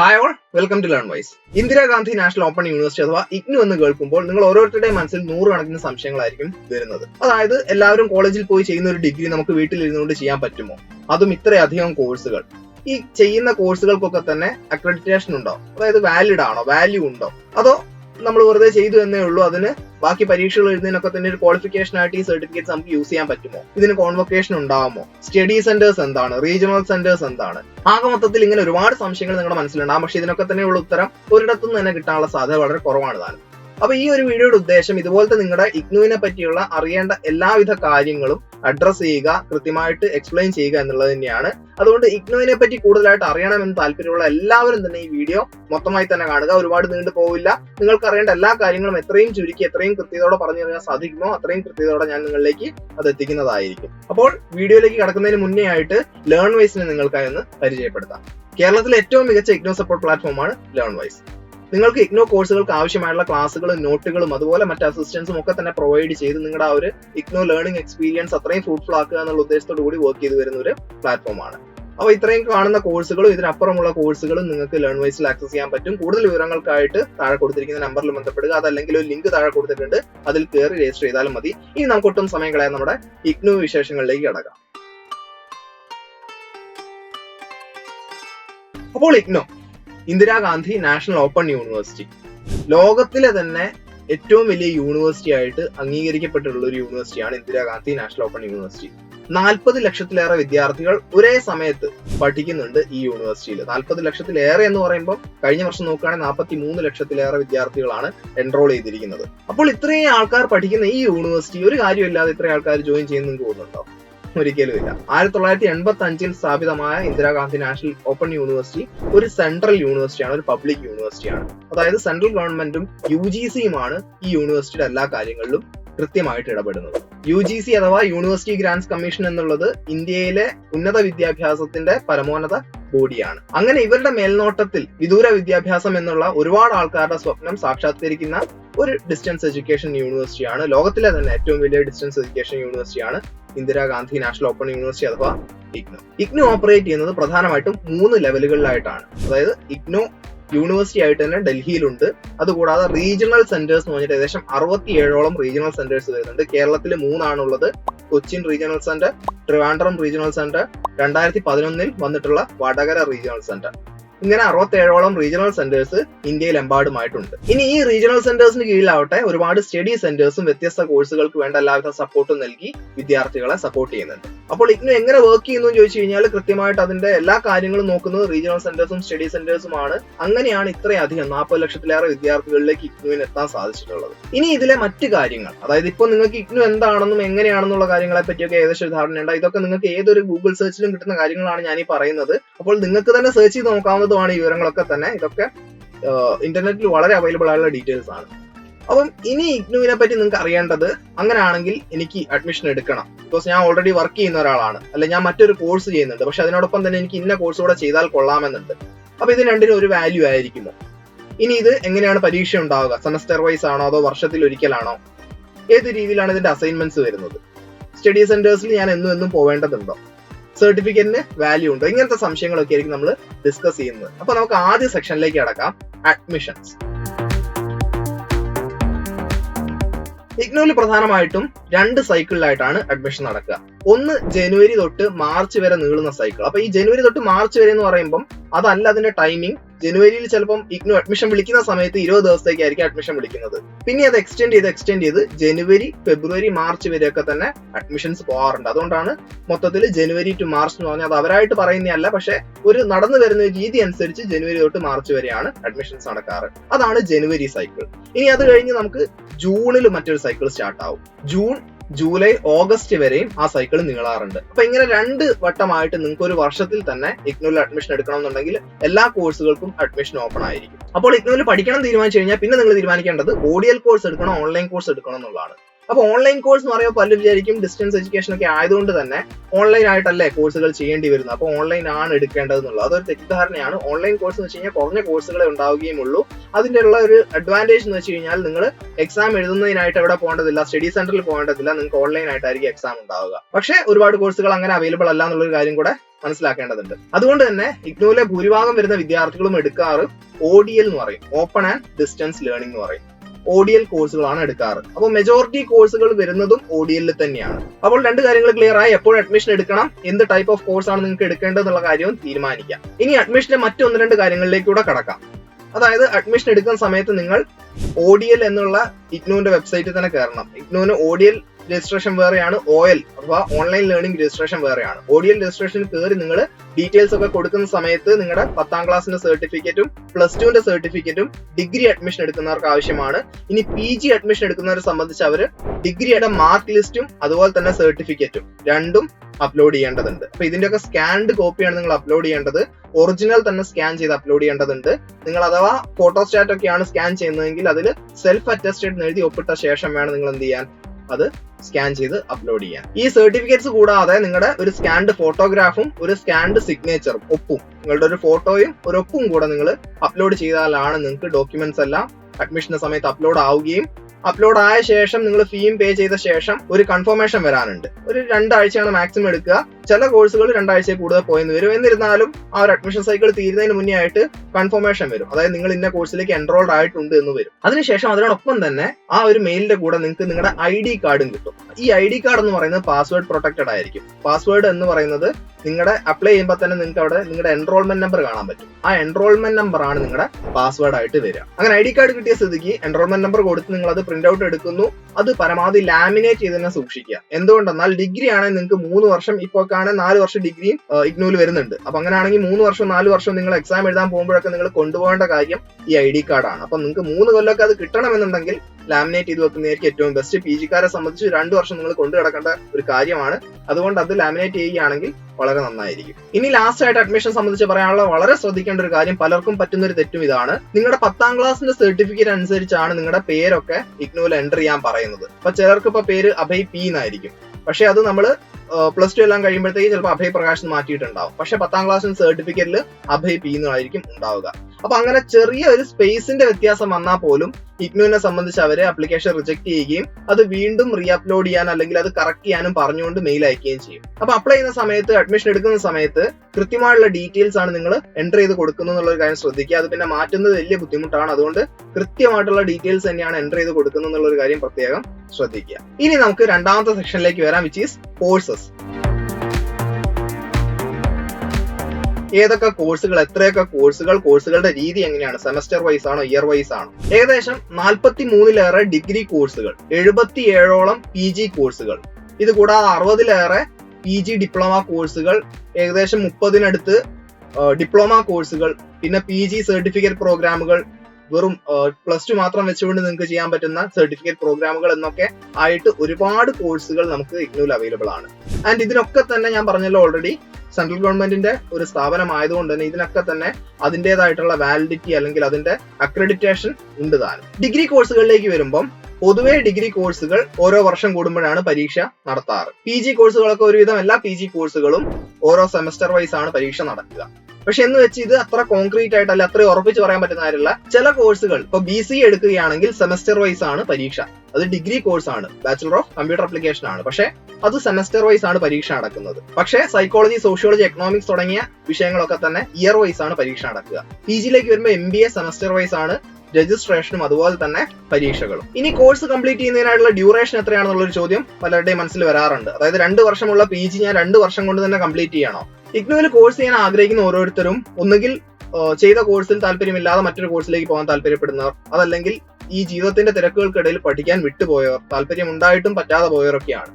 Hi all welcome to learn wise Indira Gandhi national open university അഥവാ ഇഗ്നു എന്ന് കേൾക്കുമ്പോൾ നിങ്ങൾ ഓരോരുത്തരുടെയും മനസ്സിൽ നൂറുകണക്കിന് സംശയങ്ങളായിരിക്കും വരുന്നത്. അതായത് എല്ലാവരും കോളേജിൽ പോയി ചെയ്യുന്ന ഒരു ഡിഗ്രി നമുക്ക് വീട്ടിലിരുന്നുകൊണ്ട് ചെയ്യാൻ പറ്റുമോ? അതും ഇത്രയധികം കോഴ്സുകൾ. ഈ ചെയ്യുന്ന കോഴ്സുകൾക്കൊക്കെ തന്നെ അക്രഡിറ്റേഷൻ ഉണ്ടോ? അതായത് വാലിഡ് ആണോ? വാല്യൂ ഉണ്ടോ? അതോ നമ്മൾ വെറുതെ ചെയ്തു എന്നേ ഉള്ളൂ. അതിന് ബാക്കി പരീക്ഷകൾ എഴുതുന്നതിനൊക്കെ തന്നെ ഒരു ക്വാളിഫിക്കേഷൻ ആയിട്ട് ഈ സർട്ടിഫിക്കറ്റ് നമുക്ക് യൂസ് ചെയ്യാൻ പറ്റുമോ? ഇതിന് കോൺവൊക്കേഷൻ ഉണ്ടാകുമോ സ്റ്റഡി സെന്റേഴ്സ് എന്താണ്? റീജിയണൽ സെന്റേഴ്സ് എന്താണ്? ആകെ മൊത്തത്തിൽ ഇങ്ങനെ ഒരുപാട് സംശയങ്ങൾ നിങ്ങളുടെ മനസ്സിലുണ്ടാകും പക്ഷെ ഇതിനൊക്കെ തന്നെയുള്ള ഉത്തരം ഒരിടത്തുനിന്ന് തന്നെ കിട്ടാനുള്ള സാധ്യത വളരെ കുറവാണ് താനും. അപ്പൊ ഈ ഒരു വീഡിയോയുടെ ഉദ്ദേശം ഇതുപോലത്തെ നിങ്ങളുടെ ഇഗ്നുവിനെ പറ്റിയുള്ള അറിയേണ്ട എല്ലാവിധ കാര്യങ്ങളും അഡ്രസ് ചെയ്യുക കൃത്യമായിട്ട് എക്സ്പ്ലെയിൻ ചെയ്യുക എന്നുള്ളത് തന്നെയാണ്. അതുകൊണ്ട് ഇഗ്നുവിനെ പറ്റി കൂടുതലായിട്ട് അറിയണമെന്ന് താല്പര്യമുള്ള എല്ലാവരും തന്നെ ഈ വീഡിയോ മൊത്തമായി തന്നെ കാണുക. ഒരുപാട് നീണ്ടു പോവില്ല. നിങ്ങൾക്ക് അറിയേണ്ട എല്ലാ കാര്യങ്ങളും എത്രയും ചുരുക്കി എത്രയും കൃത്യതയോടെ പറഞ്ഞു തരാൻ സാധിക്കുമോ അത്രയും കൃത്യതയോടെ ഞാൻ നിങ്ങളിലേക്ക് അത് എത്തിക്കുന്നതായിരിക്കും. അപ്പോൾ വീഡിയോയിലേക്ക് കടക്കുന്നതിന് മുന്നേ ആയിട്ട് ലേൺ വൈസിനെ നിങ്ങൾക്കായി ഒന്ന് പരിചയപ്പെടുത്താം. കേരളത്തിലെ ഏറ്റവും മികച്ച ഇഗ്നോ സപ്പോർട്ട് പ്ലാറ്റ്ഫോമാണ് ലേൺ വൈസ് നിങ്ങൾക്ക് ഇഗ്നോ കോഴ്സുകൾക്ക് ആവശ്യമായുള്ള ക്ലാസ്സുകളും നോട്ടുകളും അതുപോലെ മറ്റ് അസിസ്റ്റൻസും ഒക്കെ തന്നെ പ്രൊവൈഡ് ചെയ്ത് നിങ്ങളുടെ ആ ഒരു ഇഗ്നോ ലേണിംഗ് എക്സ്പീരിയൻസ് അത്രയും ഫ്രൂട്ട്ഫുൾ ആക്കുക എന്നുള്ള ഉദ്ദേശത്തോടു കൂടി വർക്ക് ചെയ്തു വരുന്ന ഒരു പ്ലാറ്റ്ഫോമാണ് അപ്പോൾ ഇത്രയും കാണുന്ന കോഴ്സുകളും ഇതിനപ്പുറമുള്ള കോഴ്സുകളും നിങ്ങൾക്ക് ലേൺ വൈസിൽ ആക്സസ് ചെയ്യാൻ പറ്റും. കൂടുതൽ വിവരങ്ങൾക്കായിട്ട് താഴെ കൊടുത്തിരിക്കുന്ന നമ്പറിൽ ബന്ധപ്പെടുക. അതല്ലെങ്കിൽ ഒരു ലിങ്ക് താഴെ കൊടുത്തിട്ടുണ്ട്. അതിൽ കയറി രജിസ്റ്റർ ചെയ്താലും മതി. ഇനി നമുക്ക് ഒട്ടും സമയം കളയാൻ നമ്മുടെ ഇഗ്നോ വിശേഷങ്ങളിലേക്ക് കടക്കാം. അപ്പോൾ IGNOU Indira Gandhi national open university. ലോകത്തിലെ തന്നെ ഏറ്റവും വലിയ യൂണിവേഴ്സിറ്റി ആയിട്ട് അംഗീകരിക്കപ്പെട്ടിട്ടുള്ള ഒരു യൂണിവേഴ്സിറ്റിയാണ് ഇന്ദിരാഗാന്ധി നാഷണൽ ഓപ്പൺ യൂണിവേഴ്സിറ്റി. നാൽപ്പത് ലക്ഷത്തിലേറെ വിദ്യാർത്ഥികൾ ഒരേ സമയത്ത് പഠിക്കുന്നുണ്ട് ഈ യൂണിവേഴ്സിറ്റിയിൽ. നാൽപ്പത് ലക്ഷത്തിലേറെ എന്ന് പറയുമ്പോൾ കഴിഞ്ഞ വർഷം നോക്കുകയാണെങ്കിൽ നാൽപ്പത്തി മൂന്ന് ലക്ഷത്തിലേറെ വിദ്യാർത്ഥികളാണ് എൻറോൾ ചെയ്തിരിക്കുന്നത്. അപ്പോൾ ഇത്രയും ആൾക്കാർ പഠിക്കുന്ന ഈ യൂണിവേഴ്സിറ്റി ഒരു കാര്യമില്ലാതെ ഇത്രയും ആൾക്കാർ ജോയിൻ ചെയ്യുന്നെന്ന് തോന്നുന്നുണ്ടോ? ഒരിക്കലും ഇല്ല. ആയിരത്തി തൊള്ളായിരത്തി എൺപത്തി അഞ്ചിൽ സ്ഥാപിതമായ ഇന്ദിരാഗാന്ധി നാഷണൽ ഓപ്പൺ യൂണിവേഴ്സിറ്റി ഒരു സെൻട്രൽ യൂണിവേഴ്സിറ്റിയാണ് ഒരു പബ്ലിക് യൂണിവേഴ്സിറ്റിയാണ്. അതായത് സെൻട്രൽ ഗവൺമെന്റും യു ജി സിയുമാണ് ഈ യൂണിവേഴ്സിറ്റിയുടെ എല്ലാ കാര്യങ്ങളിലും കൃത്യമായിട്ട് ഇടപെടുന്നത്. യു ജി സി അഥവാ യൂണിവേഴ്സിറ്റി ഗ്രാൻസ് കമ്മീഷൻ എന്നുള്ളത് ഇന്ത്യയിലെ ഉന്നത വിദ്യാഭ്യാസത്തിന്റെ പരമോന്നത ബോഡിയാണ്. അങ്ങനെ ഇവരുടെ മേൽനോട്ടത്തിൽ വിദൂര വിദ്യാഭ്യാസം എന്നുള്ള ഒരുപാട് ആൾക്കാരുടെ സ്വപ്നം സാക്ഷാത്കരിക്കുന്ന ഒരു ഡിസ്റ്റൻസ് എഡ്യൂക്കേഷൻ യൂണിവേഴ്സിറ്റിയാണ് ലോകത്തിലെ തന്നെ ഏറ്റവും വലിയ ഡിസ്റ്റൻസ് എഡ്യൂക്കേഷൻ യൂണിവേഴ്സിറ്റിയാണ് ഇന്ദിരാഗാന്ധി നാഷണൽ ഓപ്പൺ യൂണിവേഴ്സിറ്റി അഥവാ ഇഗ്നോ. ഇഗ്നോ ഓപ്പറേറ്റ് ചെയ്യുന്നത് പ്രധാനമായിട്ടും മൂന്ന് ലെവലുകളിലായിട്ടാണ്. അതായത് ഇഗ്നോ യൂണിവേഴ്സിറ്റി ആയിട്ട് തന്നെ ഡൽഹിയിലുണ്ട്. അതുകൂടാതെ റീജിയണൽ സെന്റേഴ്സ് എന്ന് പറഞ്ഞിട്ട് ഏകദേശം അറുപത്തിയേഴോളം റീജിയണൽ സെന്റേഴ്സ് വരുന്നുണ്ട്. കേരളത്തിൽ മൂന്നാണുള്ളത്. Cochin regional centre Trivandrum regional centre രണ്ടായിരത്തി പതിനൊന്നിൽ വന്നിട്ടുള്ള വടകര റീജിയണൽ സെന്റർ. ഇങ്ങനെ അറുപത്തേഴോളം റീജിയണൽ സെന്റേഴ്സ് ഇന്ത്യയിൽ എമ്പാടുമായിട്ടുണ്ട് ഇനി ഈ റീജിയണൽ സെന്റേഴ്സിന് കീഴിലാവട്ടെ ഒരുപാട് സ്റ്റഡി സെന്റേഴ്സും വ്യത്യസ്ത കോഴ്സുകൾക്ക് വേണ്ട എല്ലാവിധ സപ്പോർട്ടും നൽകി വിദ്യാർത്ഥികളെ സപ്പോർട്ട് ചെയ്യുന്നുണ്ട്. അപ്പോൾ ഇഗ്നു എങ്ങനെ വർക്ക് ചെയ്യുന്നു എന്ന് ചോദിച്ചു കഴിഞ്ഞാൽ കൃത്യമായിട്ട് അതിന്റെ എല്ലാ കാര്യങ്ങളും നോക്കുന്നത് റീജിയണൽ സെന്റേഴ്സും സ്റ്റഡി സെന്റേഴ്സുമാണ് അങ്ങനെയാണ് ഇത്രയധികം നാൽപ്പത് ലക്ഷത്തിലേറെ വിദ്യാർത്ഥികളിലേക്ക് ഇഗ്നുവിന് എത്താൻ സാധിച്ചിട്ടുള്ളത്. ഇനി ഇതിലെ മറ്റ് കാര്യങ്ങൾ അതായത് ഇപ്പോൾ നിങ്ങൾക്ക് ഇഗ്നു എന്താണെന്നും എങ്ങനെയാണെന്നുള്ള കാര്യങ്ങളെ പറ്റിയൊക്കെ ഏകദേശം ധാരണ ധാരണയുണ്ട് ഇതൊക്കെ നിങ്ങൾക്ക് ഏതൊരു ഗൂഗിൾ സെർച്ചിലും കിട്ടുന്ന കാര്യങ്ങളാണ് ഞാൻ ഈ പറയുന്നത്. അപ്പോൾ നിങ്ങൾക്ക് തന്നെ സെർച്ച് ചെയ്ത് നോക്കാവുന്നതുമാണ് ഈ വിവരങ്ങളൊക്കെ തന്നെ. ഇതൊക്കെ ഇന്റർനെറ്റിൽ വളരെ അവൈലബിൾ ആയുള്ള ഡീറ്റെയിൽസ് ആണ്. അപ്പം ഇനി ഇഗ്നുവിനെ പറ്റി നിങ്ങൾക്ക് അറിയേണ്ടത് അങ്ങനെയാണെങ്കിൽ എനിക്ക് അഡ്മിഷൻ എടുക്കണം. ബിക്കോസ് ഞാൻ ഓൾറെഡി വർക്ക് ചെയ്യുന്ന ഒരാളാണ്. അല്ലെ ഞാൻ മറ്റൊരു കോഴ്സ് ചെയ്യുന്നുണ്ട്. പക്ഷെ അതിനോടൊപ്പം തന്നെ എനിക്ക് ഇന്ന കോഴ്സ് കൂടെ ചെയ്താൽ കൊള്ളാമെന്നുണ്ട്. അപ്പൊ ഇത് രണ്ടിനും ഒരു വാല്യൂ ആയിരിക്കുമോ? ഇനി ഇത് എങ്ങനെയാണ് പരീക്ഷ ഉണ്ടാവുക? സെമസ്റ്റർ വൈസ് ആണോ അതോ വർഷത്തിൽ ഒരിക്കലാണോ? ഏത് രീതിയിലാണ് ഇതിന്റെ അസൈൻമെന്റ്സ് വരുന്നത്? സ്റ്റഡി സെന്റേഴ്സിൽ ഞാൻ എന്നും എന്നും പോവേണ്ടതുണ്ടോ? സർട്ടിഫിക്കറ്റിന് വാല്യൂ ഉണ്ടോ? ഇങ്ങനത്തെ സംശയങ്ങളൊക്കെ ആയിരിക്കും നമ്മൾ ഡിസ്കസ് ചെയ്യുന്നത്. അപ്പൊ നമുക്ക് ആദ്യ സെക്ഷനിലേക്ക് അടക്കാം അഡ്മിഷൻസ് ഇഗ്നോയിൽ പ്രധാനമായിട്ടും രണ്ട് സൈക്കിളിലായിട്ടാണ് അഡ്മിഷൻ നടക്കുക. ഒന്ന് ജനുവരി തൊട്ട് മാർച്ച് വരെ നീളുന്ന സൈക്കിൾ അപ്പൊ ഈ ജനുവരി തൊട്ട് മാർച്ച് വരെ എന്ന് പറയുമ്പം അതല്ല അതിന്റെ ടൈമിംഗ് ജനുവരിയിൽ ചിലപ്പം ഇഗ്നോ അഡ്മിഷൻ വിളിക്കുന്ന സമയത്ത് ഇരുപത് ദിവസത്തേക്കായിരിക്കും അഡ്മിഷൻ വിളിക്കുന്നത്. പിന്നെ അത് എക്സ്റ്റെൻഡ് ചെയ്ത് എക്സ്റ്റെൻഡ് ചെയ്ത് ജനുവരി ഫെബ്രുവരി മാർച്ച് വരെയൊക്കെ തന്നെ അഡ്മിഷൻസ് പോകാറുണ്ട്. അതുകൊണ്ടാണ് മൊത്തത്തിൽ ജനുവരി ടു മാർച്ച് എന്ന് പറഞ്ഞാൽ അത് അവരായിട്ട് പറയുന്നതല്ല പക്ഷെ ഒരു നടന്നു വരുന്ന രീതി അനുസരിച്ച് ജനുവരി തൊട്ട് മാർച്ച് വരെയാണ് അഡ്മിഷൻസ് നടക്കാറ്. അതാണ് ജനുവരി സൈക്കിൾ ഇനി അത് കഴിഞ്ഞ് നമുക്ക് ജൂണിൽ മറ്റൊരു സൈക്കിൾ സ്റ്റാർട്ട് ആവും. ജൂൺ ജൂലൈ ഓഗസ്റ്റ് വരെയും ആ സൈക്കിൾ നീളാറുണ്ട്. അപ്പൊ ഇങ്ങനെ രണ്ട് വട്ടമായിട്ട് നിങ്ങൾക്ക് ഒരു വർഷത്തിൽ തന്നെ ഇഗ്നോയിൽ അഡ്മിഷൻ എടുക്കണമെന്നുണ്ടെങ്കിൽ എല്ലാ കോഴ്സുകൾക്കും അഡ്മിഷൻ ഓപ്പൺ ആയിരിക്കും. അപ്പോൾ ഇഗ്നോയിൽ പഠിക്കണം തീരുമാനിച്ചു കഴിഞ്ഞാൽ പിന്നെ നിങ്ങൾ തീരുമാനിക്കേണ്ടത് ഓഡിയൽ കോഴ്സ് എടുക്കണോ ഓൺലൈൻ കോഴ്സ് എടുക്കണോ എന്നുള്ളതാണ്. അപ്പൊ ഓൺലൈൻ കോഴ്സ് എന്ന് പറയുമ്പോൾ പലരും വിചാരിക്കും ഡിസ്റ്റൻസ് എഡ്യൂക്കേഷൻ ഒക്കെ ആയതുകൊണ്ട് തന്നെ ഓൺലൈൻ ആയിട്ടല്ലേ കോഴ്സുകൾ ചെയ്യേണ്ടി വരുന്നത്. അപ്പോൾ ഓൺലൈൻ ആണ് എടുക്കേണ്ടതെന്നുള്ളത്. അതൊരു തെറ്റിദ്ധാരണയാണ്. ഓൺലൈൻ കോഴ്സ് എന്ന് വെച്ച് കഴിഞ്ഞാൽ കുറഞ്ഞ കോഴ്സുകളെ ഉണ്ടാവുകയും ഉള്ളൂ. അതിന്റെ ഉള്ള ഒരു അഡ്വാന്റേജ് എന്ന് വെച്ച് കഴിഞ്ഞാൽ നിങ്ങൾ എക്സാം എഴുതുന്നതിനായിട്ട് എവിടെ പോകേണ്ടതില്ല സ്റ്റഡി സെന്ററിൽ പോകേണ്ടതില്ല നിങ്ങൾക്ക് ഓൺലൈൻ ആയിട്ടായിരിക്കും എക്സാം ഉണ്ടാവുക. പക്ഷേ ഒരുപാട് കോഴ്സുകൾ അങ്ങനെ അവൈലബിൾ അല്ല എന്നുള്ളൊരു കാര്യം കൂടെ മനസ്സിലാക്കേണ്ടതുണ്ട്. അതുകൊണ്ട് തന്നെ ഇഗ്നോയിലെ ഭൂരിഭാഗം വരുന്ന വിദ്യാർത്ഥികളും എടുക്കാറ് ഒ ഡി എൽ എന്ന് പറയും. ഓപ്പൺ ആൻഡ് ഡിസ്റ്റൻസ് ലേണിംഗ് എന്ന് പറയും. എൽ കോഴ്സുകളാണ് എടുക്കാറ്. അപ്പോൾ മെജോറിറ്റി കോഴ്സുകൾ വരുന്നതും എല്ലിൽ തന്നെയാണ്. അപ്പോൾ രണ്ട് കാര്യങ്ങൾ ക്ലിയർ ആയി. എപ്പോൾ അഡ്മിഷൻ എടുക്കണം. എന്ത് ടൈപ്പ് ഓഫ് കോഴ്സ് ആണ് നിങ്ങൾക്ക് എടുക്കേണ്ടതെന്നുള്ള കാര്യവും തീരുമാനിക്കാം. ഇനി അഡ്മിഷന്റെ മറ്റൊന്ന് രണ്ട് കാര്യങ്ങളിലേക്ക് കൂടെ കടക്കാം. അതായത് അഡ്മിഷൻ എടുക്കുന്ന സമയത്ത് നിങ്ങൾ എൽ എന്നുള്ള ഇഗ്നുവിന്റെ വെബ്സൈറ്റിൽ തന്നെ കയറണം. ഡി എൽ രജിസ്ട്രേഷൻ വേറെയാണ് ഒ എൽ അഥവാ ഓൺലൈൻ ലേണിംഗ് രജിസ്ട്രേഷൻ വേറെയാണ്. ഒ ഡി എൽ രജിസ്ട്രേഷൻ കയറി നിങ്ങൾ ഡീറ്റെയിൽസ് ഒക്കെ കൊടുക്കുന്ന സമയത്ത് നിങ്ങളുടെ പത്താം ക്ലാസ്സിന്റെ സർട്ടിഫിക്കറ്റും പ്ലസ് ടുവിന്റെ സർട്ടിഫിക്കറ്റും ഡിഗ്രി അഡ്മിഷൻ എടുക്കുന്നവർക്ക് ആവശ്യമാണ്. ഇനി പി ജി അഡ്മിഷൻ എടുക്കുന്നവരെ സംബന്ധിച്ച് അവർ ഡിഗ്രിയുടെ മാർക്ക് ലിസ്റ്റും അതുപോലെ തന്നെ സർട്ടിഫിക്കറ്റും രണ്ടും അപ്ലോഡ് ചെയ്യേണ്ടതുണ്ട്. അപ്പൊ ഇതിന്റെയൊക്കെ സ്കാൻഡ് കോപ്പിയാണ് നിങ്ങൾ അപ്ലോഡ് ചെയ്യേണ്ടത്. ഒറിജിനൽ തന്നെ സ്കാൻ ചെയ്ത് അപ്ലോഡ് ചെയ്യേണ്ടതുണ്ട്. നിങ്ങൾ അഥവാ ഫോട്ടോസ്റ്റാറ്റ് ഒക്കെയാണ് സ്കാൻ ചെയ്യുന്നതെങ്കിൽ അതിൽ സെൽഫ് അറ്റസ്റ്റഡ് എഴുതി ഒപ്പിട്ട ശേഷം വേണം നിങ്ങൾ എന്ത് ചെയ്യാൻ. അത് സ്കാൻ ചെയ്ത് അപ്ലോഡ് ചെയ്യാം. ഈ സർട്ടിഫിക്കറ്റ്സ് കൂടാതെ നിങ്ങളുടെ ഒരു സ്കാൻഡ് ഫോട്ടോഗ്രാഫും ഒരു സ്കാൻഡ് സിഗ്നേച്ചറും ഒപ്പും നിങ്ങളുടെ ഒരു ഫോട്ടോയും ഒരു ഒപ്പും കൂടെ നിങ്ങൾ അപ്ലോഡ് ചെയ്താലാണ് നിങ്ങൾക്ക് ഡോക്യുമെന്റ്സ് എല്ലാം അഡ്മിഷന്റെ സമയത്ത് അപ്ലോഡ് ആവുകയും അപ്ലോഡ് ആയ ശേഷം നിങ്ങൾ ഫീം പേ ചെയ്ത ശേഷം ഒരു കൺഫർമേഷൻ വരാനുണ്ട്. ഒരു രണ്ടാഴ്ചയാണ് മാക്സിമം എടുക്കുക. ചില കോഴ്സുകൾ രണ്ടാഴ്ച കൂടുതൽ പോയെന്ന് വരും. എന്നിരുന്നാലും ആ ഒരു അഡ്മിഷൻ സൈക്കിൾ തീരുന്നതിന് മുന്നേ ആയിട്ട് കൺഫർമേഷൻ വരും. അതായത് നിങ്ങൾ ഇന്ന കോഴ്സിലേക്ക് എൻറോൾഡ് ആയിട്ടുണ്ട് എന്ന് വരും. അതിനുശേഷം അതിനോടൊപ്പം തന്നെ ആ ഒരു മെയിലിന്റെ കൂടെ നിങ്ങൾക്ക് നിങ്ങളുടെ ഐ ഡി കാർഡും കിട്ടും. ഈ ഐ ഡി കാർഡ് എന്ന് പറയുന്നത് പാസ്വേഡ് പ്രൊട്ടക്റ്റഡ് ആയിരിക്കും. പാസ്വേഡ് എന്ന് പറയുന്നത് നിങ്ങളുടെ അപ്ലൈ ചെയ്യുമ്പോൾ തന്നെ നിങ്ങൾക്ക് അവിടെ നിങ്ങളുടെ എൻറോൾമെന്റ് നമ്പർ കാണാൻ പറ്റും. ആ എൻറോൾമെന്റ് നമ്പർ ആണ് നിങ്ങളുടെ പാസ്വേഡ് ആയിട്ട് വരിക. അങ്ങനെ ഐ ഡി കാർഡ് കിട്ടിയ സ്ഥിതിക്ക് എൻറോൾമെന്റ് നമ്പർ കൊടുത്ത് നിങ്ങൾ അത് പ്രിന്റ് ഔട്ട് എടുക്കുന്നു. അത് പരമാവധി ലാമിനേറ്റ് ചെയ്ത് തന്നെ സൂക്ഷിക്കുക. എന്തുകൊണ്ടെന്നാൽ ഡിഗ്രി ആണെങ്കിൽ നിങ്ങൾക്ക് മൂന്ന് വർഷം ഇപ്പോൾ കാണാൻ നാല് വർഷം ഡിഗ്രിയും ഇഗ്നോയിൽ വരുന്നുണ്ട്. അപ്പൊ അങ്ങനെയാണെങ്കിൽ മൂന്ന് വർഷം നാല് വർഷം നിങ്ങൾ എക്സാം എഴുതാൻ പോകുമ്പോഴൊക്കെ നിങ്ങൾ കൊണ്ടുപോകേണ്ട കാര്യം ഈ ഐ ഡി കാർഡാണ്. അപ്പൊ നിങ്ങൾക്ക് മൂന്ന് കൊല്ലമൊക്കെ അത് കിട്ടണമെന്നുണ്ടെങ്കിൽ ലാമിനേറ്റ് ചെയ്ത് വെക്കുന്നതായിരിക്കും ഏറ്റവും ബെസ്റ്റ് പി ജിക്കാരെ സംബന്ധിച്ച് രണ്ട് വർഷം നിങ്ങൾ കൊണ്ടു കിടക്കേണ്ട ഒരു കാര്യമാണ്. അതുകൊണ്ട് അത് ലാമിനേറ്റ് ചെയ്യുകയാണെങ്കിൽ വളരെ നന്നായിരിക്കും. ഇനി ലാസ്റ്റ് ആയിട്ട് അഡ്മിഷൻ സംബന്ധിച്ച് പറയാനുള്ള വളരെ ശ്രദ്ധിക്കേണ്ട ഒരു കാര്യം പലർക്കും പറ്റുന്ന ഒരു തെറ്റും ഇതാണ്. നിങ്ങളുടെ പത്താം ക്ലാസ്സിന്റെ സർട്ടിഫിക്കറ്റ് അനുസരിച്ചാണ് നിങ്ങളുടെ പേരൊക്കെ ഇഗ്നോയിൽ എന്റർ ചെയ്യാൻ പറയുന്നത്. അപ്പൊ ചിലർക്ക് ഇപ്പൊ പേര് അഭയ് പി എന്നായിരിക്കും. പക്ഷെ അത് നമ്മൾ പ്ലസ് ടു എല്ലാം കഴിയുമ്പോഴത്തേക്ക് ചിലപ്പോൾ അഭയ് പ്രകാശ് മാറ്റിയിട്ടുണ്ടാവും. പക്ഷെ പത്താം ക്ലാസ്സിന് സർട്ടിഫിക്കറ്റിൽ അഭയ് പി എന്നായിരിക്കും ഉണ്ടാവുക. അപ്പൊ അങ്ങനെ ചെറിയ ഒരു സ്പേസിന്റെ വ്യത്യാസം വന്നാൽ പോലും ഇഗ്നുവിനെ സംബന്ധിച്ച് അവരെ അപ്ലിക്കേഷൻ റിജക്ട് ചെയ്യുകയും അത് വീണ്ടും റീ അപ്ലോഡ് ചെയ്യാൻ അല്ലെങ്കിൽ അത് കറക്റ്റ് ചെയ്യാനും പറഞ്ഞുകൊണ്ട് മെയിൽ അയക്കുകയും ചെയ്യും. അപ്പൊ അപ്ലൈ ചെയ്യുന്ന സമയത്ത് അഡ്മിഷൻ എടുക്കുന്ന സമയത്ത് കൃത്യമായുള്ള ഡീറ്റെയിൽസ് ആണ് നിങ്ങൾ എന്റർ ചെയ്ത് കൊടുക്കുന്നു എന്നുള്ള കാര്യം ശ്രദ്ധിക്കുക. അത് പിന്നെ മാറ്റുന്നത് വലിയ ബുദ്ധിമുട്ടാണ്. അതുകൊണ്ട് കൃത്യമായിട്ടുള്ള ഡീറ്റെയിൽസ് തന്നെയാണ് എന്റർ ചെയ്ത് കൊടുക്കുന്നു എന്നുള്ള കാര്യം പ്രത്യേകം ശ്രദ്ധിക്കുക. ഇനി നമുക്ക് രണ്ടാമത്തെ സെക്ഷനിലേക്ക് വരാം വിച്ച് ഈസ് കോഴ്സസ് ഏതൊക്കെ കോഴ്സുകൾ എത്രയൊക്കെ കോഴ്സുകൾ കോഴ്സുകളുടെ രീതി എങ്ങനെയാണ്? സെമസ്റ്റർ വൈസ് ആണോ ഇയർ വൈസ് ആണോ? ഏകദേശം നാൽപ്പത്തി മൂന്നിലേറെ ഡിഗ്രി കോഴ്സുകൾ എഴുപത്തി ഏഴോളം പി ജി കോഴ്സുകൾ ഇത് കൂടാതെ അറുപതിലേറെ പി ജി ഡിപ്ലോമ കോഴ്സുകൾ ഏകദേശം മുപ്പതിനടുത്ത് ഡിപ്ലോമ കോഴ്സുകൾ പിന്നെ പി ജി സർട്ടിഫിക്കറ്റ് പ്രോഗ്രാമുകൾ വെറും പ്ലസ് ടു മാത്രം വെച്ചുകൊണ്ട് നിങ്ങൾക്ക് ചെയ്യാൻ പറ്റുന്ന സർട്ടിഫിക്കറ്റ് പ്രോഗ്രാമുകൾ എന്നൊക്കെ ആയിട്ട് ഒരുപാട് കോഴ്സുകൾ നമുക്ക് ഇഗ്നൂൽ അവൈലബിൾ ആണ്. ആൻഡ് ഇതിനൊക്കെ തന്നെ ഞാൻ പറഞ്ഞല്ലോ ഓൾറെഡി സെൻട്രൽ ഗവൺമെന്റിന്റെ ഒരു സ്ഥാപനം ആയതുകൊണ്ട് തന്നെ ഇതിനൊക്കെ തന്നെ അതിന്റെതായിട്ടുള്ള വാലിഡിറ്റി അല്ലെങ്കിൽ അതിന്റെ അക്രഡിറ്റേഷൻ ഉണ്ട് താനും. ഡിഗ്രി കോഴ്സുകളിലേക്ക് വരുമ്പം പൊതുവേ ഡിഗ്രി കോഴ്സുകൾ ഓരോ വർഷം കൂടുമ്പോഴാണ് പരീക്ഷ നടത്താറ്. പി ജി കോഴ്സുകളൊക്കെ ഒരുവിധം എല്ലാ പി ജി കോഴ്സുകളും ഓരോ സെമസ്റ്റർ വൈസ് ആണ് പരീക്ഷ നടക്കുക. പക്ഷെ എന്ന് വെച്ച് ഇത് അത്ര കോൺക്രീറ്റ് ആയിട്ടല്ല അത്ര ഉറപ്പിച്ച് പറയാൻ പറ്റുന്ന കാര്യമല്ല. ചില കോഴ്സുകൾ ഇപ്പൊ ബി സി എടുക്കുകയാണെങ്കിൽ സെമസ്റ്റർ വൈസ് ആണ് പരീക്ഷ. അത് ഡിഗ്രി കോഴ്സ് ആണ്. ബാച്ചിലർ ഓഫ് കമ്പ്യൂട്ടർ അപ്ലിക്കേഷൻ ആണ്. പക്ഷെ അത് സെമസ്റ്റർ വൈസ് ആണ് പരീക്ഷ നടക്കുന്നത്. പക്ഷേ സൈക്കോളജി സോഷ്യോളജി എക്കണോമിക്സ് തുടങ്ങിയ വിഷയങ്ങളൊക്കെ തന്നെ ഇയർ വൈസ് ആണ് പരീക്ഷ നടക്കുക. പി ജിയിലേക്ക് വരുമ്പോൾ M B A semester wise ആണ് രജിസ്ട്രേഷനും അതുപോലെ തന്നെ പരീക്ഷകളും. ഇനി കോഴ്സ് കംപ്ലീറ്റ് ചെയ്യുന്നതിനായിട്ടുള്ള ഡ്യൂറേഷൻ എത്രയാണെന്നുള്ളൊരു ചോദ്യം പലരുടെയും മനസ്സിൽ വരാറുണ്ട്. അതായത് രണ്ട് വർഷമുള്ള പി ജി ഞാൻ രണ്ട് വർഷം കൊണ്ട് തന്നെ കംപ്ലീറ്റ് ചെയ്യണോ? ഇഗ്നോയിൽ കോഴ്സ് ചെയ്യാൻ ആഗ്രഹിക്കുന്ന ഓരോരുത്തരും ഒന്നുകിൽ ചെയ്ത കോഴ്സിൽ താല്പര്യമില്ലാതെ മറ്റൊരു കോഴ്സിലേക്ക് പോകാൻ താല്പര്യപ്പെടുന്നവർ അതല്ലെങ്കിൽ ഈ ജീവിതത്തിന്റെ തിരക്കുകൾക്കിടയിൽ പഠിക്കാൻ വിട്ടുപോയവർ താല്പര്യം ഉണ്ടായിട്ടും പറ്റാതെ പോയവരൊക്കെയാണ്.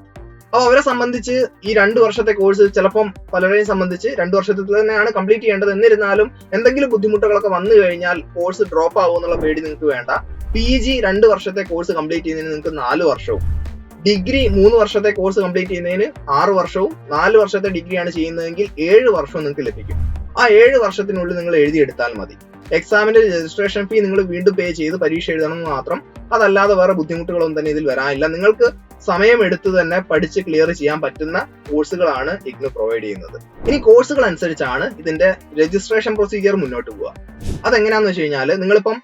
അപ്പൊ അവരെ സംബന്ധിച്ച് ഈ രണ്ട് വർഷത്തെ കോഴ്സ് ചിലപ്പം പലരെയും സംബന്ധിച്ച് രണ്ട് വർഷത്തിൽ തന്നെയാണ് കംപ്ലീറ്റ് ചെയ്യേണ്ടത്. എന്നിരുന്നാലും എന്തെങ്കിലും ബുദ്ധിമുട്ടുകളൊക്കെ വന്നു കഴിഞ്ഞാൽ കോഴ്സ് ഡ്രോപ്പ് ആവും എന്നുള്ള പേടി നിങ്ങൾക്ക് വേണ്ട. പി ജി രണ്ട് വർഷത്തെ കോഴ്സ് കംപ്ലീറ്റ് ചെയ്യുന്നതിന് നിങ്ങൾക്ക് നാല് വർഷവും. ഡിഗ്രി മൂന്ന് വർഷത്തെ കോഴ്സ് കംപ്ലീറ്റ് ചെയ്യുന്നതിന് ആറ് വർഷവും. നാല് വർഷത്തെ ഡിഗ്രിയാണ് ചെയ്യുന്നതെങ്കിൽ ഏഴ് വർഷവും നിങ്ങൾക്ക് ലഭിക്കും. ആ ഏഴ് വർഷത്തിനുള്ളിൽ നിങ്ങൾ എഴുതിയെടുത്താൽ മതി. എക്സാമിന്റെ രജിസ്ട്രേഷൻ ഫീ നിങ്ങൾ വീണ്ടും പേ ചെയ്ത് പരീക്ഷ എഴുതണം മാത്രം. അതല്ലാതെ വേറെ ബുദ്ധിമുട്ടുകളൊന്നും തന്നെ ഇതിൽ വരാനില്ല. നിങ്ങൾക്ക് സമയമെടുത്ത് തന്നെ പഠിച്ച് ക്ലിയർ ചെയ്യാൻ പറ്റുന്ന കോഴ്സുകളാണ് ഇഗ്നു പ്രൊവൈഡ് ചെയ്യുന്നത്. ഇനി കോഴ്സുകൾ അനുസരിച്ചാണ് ഇതിന്റെ രജിസ്ട്രേഷൻ പ്രൊസീജിയർ മുന്നോട്ട് പോവുക. അതെങ്ങനെയാന്ന് വെച്ച് കഴിഞ്ഞാൽ നിങ്ങളിപ്പം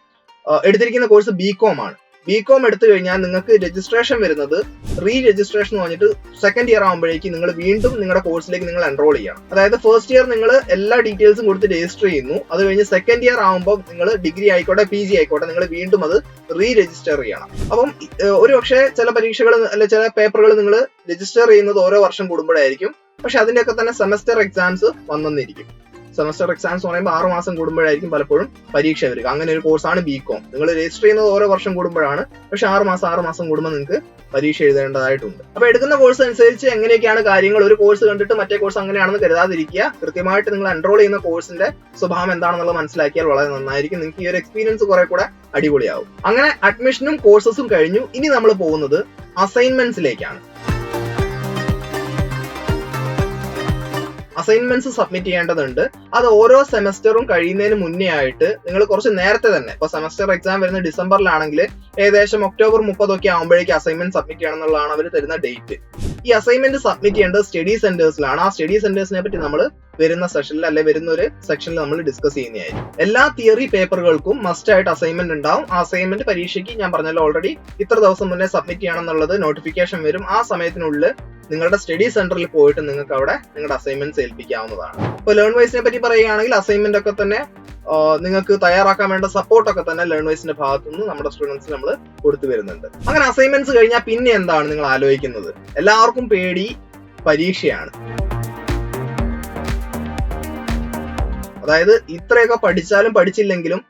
എടുത്തിരിക്കുന്ന കോഴ്സ് ബി കോം ആണ്. ബി കോം എടുത്തു കഴിഞ്ഞാൽ നിങ്ങൾക്ക് രജിസ്ട്രേഷൻ വരുന്നത് റീ രജിസ്ട്രേഷൻ എന്ന് പറഞ്ഞിട്ട് സെക്കൻഡ് ഇയർ ആകുമ്പോഴേക്ക് നിങ്ങൾ വീണ്ടും നിങ്ങളുടെ കോഴ്സിലേക്ക് നിങ്ങൾ എൻറോൾ ചെയ്യണം. അതായത് ഫസ്റ്റ് ഇയർ നിങ്ങൾ എല്ലാ ഡീറ്റെയിൽസും കൊടുത്ത് രജിസ്റ്റർ ചെയ്യുന്നു. അത് കഴിഞ്ഞ് സെക്കൻഡ് ഇയർ ആകുമ്പോൾ നിങ്ങൾ ഡിഗ്രി ആയിക്കോട്ടെ പി ജി ആയിക്കോട്ടെ നിങ്ങൾ വീണ്ടും അത് റീ രജിസ്റ്റർ ചെയ്യണം. അപ്പം ഒരു പക്ഷേ ചില പരീക്ഷകൾ അല്ലെ ചില പേപ്പറുകൾ നിങ്ങൾ രജിസ്റ്റർ ചെയ്യുന്നത് ഓരോ വർഷം കൂടുമ്പോഴായിരിക്കും. പക്ഷെ അതിന്റെയൊക്കെ തന്നെ സെമസ്റ്റർ എക്സാംസ് വന്നെന്നിരിക്കും. സെമസ്റ്റർ എക്സാംസ് പറയുമ്പോൾ ആറ് മാസം കൂടുമ്പോഴായിരിക്കും പലപ്പോഴും പരീക്ഷ വരിക. അങ്ങനെ ഒരു കോഴ്സാണ് ബി കോം നിങ്ങൾ രജിസ്റ്റർ ചെയ്യുന്നത് ഓരോ വർഷം കൂടുമ്പോഴാണ്. പക്ഷെ ആറ് മാസം ആറ് മാസം കൂടുമ്പോൾ നിങ്ങൾക്ക് പരീക്ഷ എഴുതേണ്ടതായിട്ടുണ്ട്. അപ്പൊ എടുക്കുന്ന കോഴ്സ് അനുസരിച്ച് എങ്ങനെയൊക്കെയാണ് കാര്യങ്ങൾ? ഒരു കോഴ്സ് കണ്ടിട്ട് മറ്റേ കോഴ്സ് അങ്ങനെയാണെന്ന് കരുതാതിരിക്കുക. കൃത്യമായിട്ട് നിങ്ങൾ എൻറോൾ ചെയ്യുന്ന കോഴ്സിന്റെ സ്വഭാവം എന്താണെന്നുള്ളത് മനസ്സിലാക്കിയാൽ വളരെ നന്നായിരിക്കും. നിങ്ങൾക്ക് ഈ ഒരു എക്സ്പീരിയൻസ് കുറെ കൂടെ അടിപൊളിയാവും. അങ്ങനെ അഡ്മിഷനും കോഴ്സസും കഴിഞ്ഞു. ഇനി നമ്മൾ പോകുന്നത് അസൈൻമെന്റ്സിലേക്കാണ് അസൈൻമെന്റ്സ് സബ്മിറ്റ് ചെയ്യേണ്ടതുണ്ട്. അത് ഓരോ സെമസ്റ്ററും കഴിയുന്നതിന് മുന്നേ ആയിട്ട് നിങ്ങൾ കുറച്ച് നേരത്തെ തന്നെ ഇപ്പൊ സെമസ്റ്റർ എക്സാം വരുന്ന ഡിസംബറിലാണെങ്കിൽ ഏകദേശം ഒക്ടോബർ മുപ്പതൊക്കെ ആകുമ്പോഴേക്കും അസൈൻമെന്റ് സബ്മിറ്റ് ചെയ്യണം എന്നുള്ളതാണ് അവർ തരുന്ന ഡേറ്റ് ഈ അസൈൻമെന്റ് സബ്മിറ്റ് ചെയ്യേണ്ടത് സ്റ്റഡി സെന്റേഴ്സിലാണ് ആ സ്റ്റഡി സെന്റേഴ്സിനെ പറ്റി നമ്മൾ വരുന്ന സെഷനിൽ അല്ലെ വരുന്ന ഒരു സെക്ഷനിൽ നമ്മൾ ഡിസ്കസ് ചെയ്യുന്നതായിരിക്കും. എല്ലാ തിയറി പേപ്പറുകൾക്കും മസ്റ്റ് ആയിട്ട് അസൈൻമെന്റ് ഉണ്ടാവും. ആ അസൈൻമെന്റ് പരീക്ഷയ്ക്ക് ഞാൻ പറഞ്ഞല്ലോ ഓൾറെഡി ഇത്ര ദിവസം മുന്നേ സബ്മിറ്റ് ചെയ്യണം എന്നുള്ളത് നോട്ടിഫിക്കേഷൻ വരും. ആ സമയത്തിനുള്ളിൽ നിങ്ങളുടെ സ്റ്റഡി സെന്ററിൽ പോയിട്ട് നിങ്ങൾക്ക് അവിടെ നിങ്ങളുടെ അസൈൻമെന്റ് ഏൽപ്പിക്കാവുന്നതാണ്. ഇപ്പൊ ലേൺ വൈസിനെ പറ്റി പറയുകയാണെങ്കിൽ അസൈൻമെന്റ് ഒക്കെ തന്നെ നിങ്ങൾക്ക് തയ്യാറാക്കാൻ വേണ്ട സപ്പോർട്ട് ഒക്കെ തന്നെ ലേൺ വൈസിന്റെ ഭാഗത്തു നിന്ന് നമ്മുടെ സ്റ്റുഡൻസ് നമ്മൾ കൊടുത്തു വരുന്നുണ്ട്. അങ്ങനെ അസൈൻമെന്റ്സ് കഴിഞ്ഞാൽ പിന്നെ എന്താണ് നിങ്ങൾ ആലോചിക്കുന്നത്? എല്ലാവർക്കും പേടി പരീക്ഷയാണ്. അതായത് ഇത്രയൊക്കെ പഠിച്ചാലും പഠിച്ചില്ലെങ്കിലും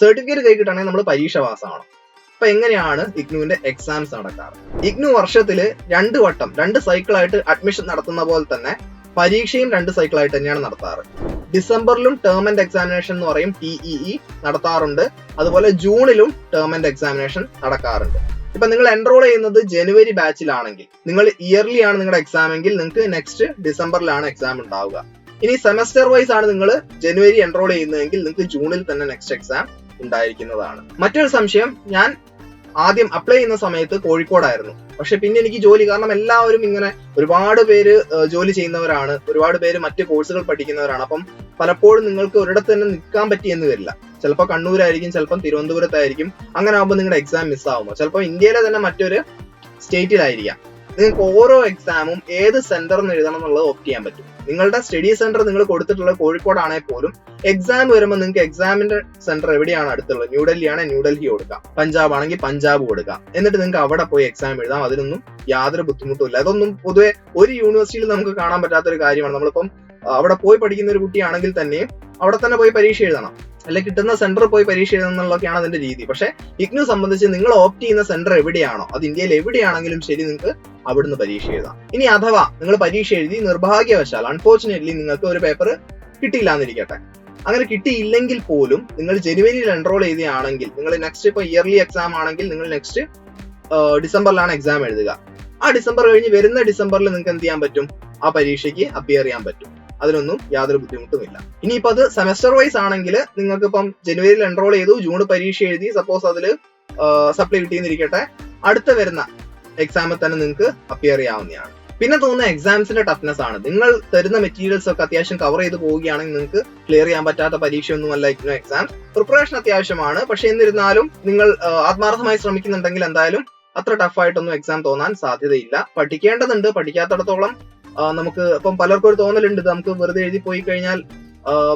സർട്ടിഫിക്കറ്റ് കൈ കിട്ടണമെങ്കിൽ നമ്മൾ പരീക്ഷ പാസ്സാവണം അപ്പൊ എങ്ങനെയാണ് ഇഗ്നുവിന്റെ എക്സാംസ് നടക്കാറ്? ഇഗ്നു വർഷത്തിൽ രണ്ട് വട്ടം രണ്ട് സൈക്കിളായിട്ട് അഡ്മിഷൻ നടത്തുന്ന പോലെ തന്നെ പരീക്ഷയും രണ്ട് സൈക്കിളായിട്ട് തന്നെയാണ് നടത്താറ്. ഡിസംബറിലും ടേം ആൻഡ് എക്സാമിനേഷൻ എന്ന് പറയും ടിഇഇ നടത്താറുണ്ട്. അതുപോലെ ജൂണിലും ടേം ആൻഡ് എക്സാമിനേഷൻ നടക്കാറുണ്ട്. ഇപ്പൊ നിങ്ങൾ എൻറോൾ ചെയ്യുന്നത് ജനുവരി ബാച്ചിലാണെങ്കിൽ നിങ്ങൾ ഇയർലി ആണ് നിങ്ങളുടെ എക്സാം എങ്കിൽ നിങ്ങൾക്ക് നെക്സ്റ്റ് ഡിസംബറിലാണ് എക്സാം ഉണ്ടാവുക. ഇനി സെമസ്റ്റർ വൈസ് ആണ് നിങ്ങൾ ജനുവരി എൻറോൾ ചെയ്യുന്നതെങ്കിൽ നിങ്ങൾക്ക് ജൂണിൽ തന്നെ നെക്സ്റ്റ് എക്സാം ഉണ്ടായിരിക്കുന്നതാണ്. മറ്റൊരു സംശയം ഞാൻ ആദ്യം അപ്ലൈ ചെയ്യുന്ന സമയത്ത് കോഴിക്കോടായിരുന്നു. പക്ഷെ പിന്നെ എനിക്ക് ജോലി കാരണം എല്ലാവരും ഇങ്ങനെ ഒരുപാട് പേര് ജോലി ചെയ്യുന്നവരാണ് ഒരുപാട് പേര് മറ്റ് കോഴ്സുകൾ പഠിക്കുന്നവരാണ്. അപ്പം പലപ്പോഴും നിങ്ങൾക്ക് ഒരിടത്ത് തന്നെ നിൽക്കാൻ പറ്റിയെന്ന് വരില്ല. ചിലപ്പോൾ കണ്ണൂരായിരിക്കും ചിലപ്പം തിരുവനന്തപുരത്തായിരിക്കും. അങ്ങനെ ആകുമ്പോൾ നിങ്ങളുടെ എക്സാം മിസ്സാവുമോ ചിലപ്പോൾ ഇന്ത്യയിലെ തന്നെ മറ്റൊരു സ്റ്റേറ്റിലായിരിക്കാം നിങ്ങൾക്ക് ഓരോ എക്സാമും ഏത് സെന്ററിൽ നിന്ന് എഴുതണം എന്നുള്ളത് ഓപ്റ്റ് ചെയ്യാൻ പറ്റും. നിങ്ങളുടെ സ്റ്റഡി സെന്റർ നിങ്ങൾ കൊടുത്തിട്ടുള്ള കോഴിക്കോടാണെങ്കിൽ പോലും എക്സാം വരുമ്പോൾ നിങ്ങൾക്ക് എക്സാമിന്റെ സെന്റർ എവിടെയാണ് അടുത്തുള്ളത്? ന്യൂഡൽഹി ആണെങ്കിൽ ന്യൂഡൽഹി കൊടുക്കാം. പഞ്ചാബ് ആണെങ്കിൽ പഞ്ചാബ് കൊടുക്കാം. എന്നിട്ട് നിങ്ങൾക്ക് അവിടെ പോയി എക്സാം എഴുതാം. അതിനൊന്നും യാതൊരു ബുദ്ധിമുട്ടും ഇല്ല. അതൊന്നും പൊതുവെ ഒരു യൂണിവേഴ്സിറ്റിയിൽ നമുക്ക് കാണാൻ പറ്റാത്ത ഒരു കാര്യമാണ്. നമ്മളിപ്പം അവിടെ പോയി പഠിക്കുന്ന ഒരു കുട്ടിയാണെങ്കിൽ തന്നെ അവിടെ തന്നെ പോയി പരീക്ഷ എഴുതണം. അല്ലെ കിട്ടുന്ന സെന്ററിൽ പോയി പരീക്ഷ എഴുതണം എന്നുള്ളതൊക്കെയാണ് അതിന്റെ രീതി. പക്ഷെ ഇഗ്നു സംബന്ധിച്ച് നിങ്ങൾ ഓപ്റ്റ് ചെയ്യുന്ന സെന്റർ എവിടെയാണോ അത് ഇന്ത്യയിൽ എവിടെയാണെങ്കിലും ശരി നിങ്ങൾക്ക് അവിടുന്ന് പരീക്ഷ എഴുതാം. ഇനി അഥവാ നിങ്ങൾ പരീക്ഷ എഴുതി നിർഭാഗ്യവശാൽ അൺഫോർച്ചുനേറ്റ്ലി നിങ്ങൾക്ക് ഒരു പേപ്പർ കിട്ടിയില്ല എന്നിരിക്കട്ടെ അങ്ങനെ കിട്ടിയില്ലെങ്കിൽ പോലും നിങ്ങൾ ജനുവരിയിൽ എൻറോൾ ചെയ്തതാണെങ്കിൽ നിങ്ങൾ നെക്സ്റ്റ് ഇപ്പൊ ഇയർലി എക്സാം ആണെങ്കിൽ നിങ്ങൾ നെക്സ്റ്റ് ഡിസംബറിലാണ് എക്സാം എഴുതുക. ആ ഡിസംബർ കഴിഞ്ഞ് വരുന്ന ഡിസംബറിൽ നിങ്ങൾക്ക് എന്ത് ചെയ്യാൻ പറ്റും? ആ പരീക്ഷയ്ക്ക് അപ്പിയർ ചെയ്യാൻ പറ്റും. അതിനൊന്നും യാതൊരു ബുദ്ധിമുട്ടുമില്ല. ഇനിയിപ്പോൾ അത് സെമസ്റ്റർ വൈസ് ആണെങ്കിൽ നിങ്ങൾക്ക് ഇപ്പം ജനുവരിയിൽ എൻറോൾ ചെയ്തു ജൂൺ പരീക്ഷ എഴുതി സപ്പോസ് അതിൽ സപ്ലൈ കിട്ടിയെന്നിരിക്കട്ടെ അടുത്ത വരുന്ന എക്സാമിൽ തന്നെ നിങ്ങൾക്ക് അപ്പിയർ ചെയ്യാവുന്നതാണ്. പിന്നെ തോന്നുന്ന എക്സാംസിന്റെ ടഫ്നെസ് ആണ്. നിങ്ങൾ തരുന്ന മെറ്റീരിയൽസ് ഒക്കെ അത്യാവശ്യം കവർ ചെയ്ത് പോവുകയാണെങ്കിൽ നിങ്ങൾക്ക് ക്ലിയർ ചെയ്യാൻ പറ്റാത്ത പരീക്ഷയൊന്നുമല്ല ഇഗ്നോ എക്സാം പ്രിപ്പറേഷൻ അത്യാവശ്യമാണ്. പക്ഷെ എന്നിരുന്നാലും നിങ്ങൾ ആത്മാർത്ഥമായി ശ്രമിക്കുന്നുണ്ടെങ്കിൽ എന്തായാലും അത്ര ടഫായിട്ടൊന്നും എക്സാം തോന്നാൻ സാധ്യതയില്ല. പഠിക്കേണ്ടതുണ്ട്. പഠിക്കാത്തടത്തോളം നമുക്ക് ഇപ്പം പലർക്കും ഒരു തോന്നലുണ്ട്. നമുക്ക് വെറുതെ എഴുതി പോയി കഴിഞ്ഞാൽ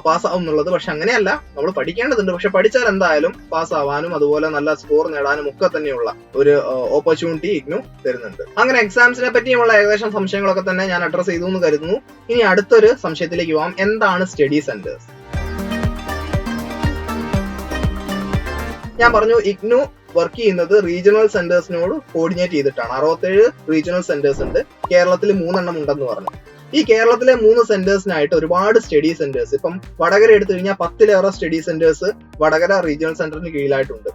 പാസ്സാവും എന്നുള്ളത്. പക്ഷെ അങ്ങനെയല്ല. നമ്മൾ പഠിക്കേണ്ടതുണ്ട്. പക്ഷെ പഠിച്ചാൽ എന്തായാലും പാസ്സാവാനും അതുപോലെ നല്ല സ്കോർ നേടാനും ഒക്കെ തന്നെയുള്ള ഒരു ഓപ്പർച്യൂണിറ്റി ഇഗ്നു തരുന്നുണ്ട്. അങ്ങനെ എക്സാംസിനെ പറ്റിയുള്ള ഏകദേശം സംശയങ്ങളൊക്കെ തന്നെ ഞാൻ അഡ്രസ് ചെയ്തു എന്ന് കരുതുന്നു. ഇനി അടുത്തൊരു സംശയത്തിലേക്ക് പോവാം. എന്താണ് സ്റ്റഡി സെന്റേഴ്സ് ഞാൻ പറഞ്ഞു ഇഗ്നു വർക്ക് ചെയ്യുന്നത് റീജിയണൽ സെന്റേഴ്സിനോട് കോർഡിനേറ്റ് ചെയ്തിട്ടാണ്. അറുപത്തേഴ് റീജിയണൽ സെന്റേഴ്സ് ഉണ്ട്. കേരളത്തിൽ മൂന്നെണ്ണം ഉണ്ടെന്ന് പറഞ്ഞു. ഈ കേരളത്തിലെ മൂന്ന് സെന്റേഴ്സിനായിട്ട് ഒരുപാട് സ്റ്റഡി സെന്റേഴ്സ് ഇപ്പം വടകര എടുത്തു കഴിഞ്ഞാൽ പത്തിലേറെ സ്റ്റഡി സെന്റേഴ്സ് വടകര റീജിയണൽ സെന്ററിന് കീഴിലായിട്ടുണ്ട്.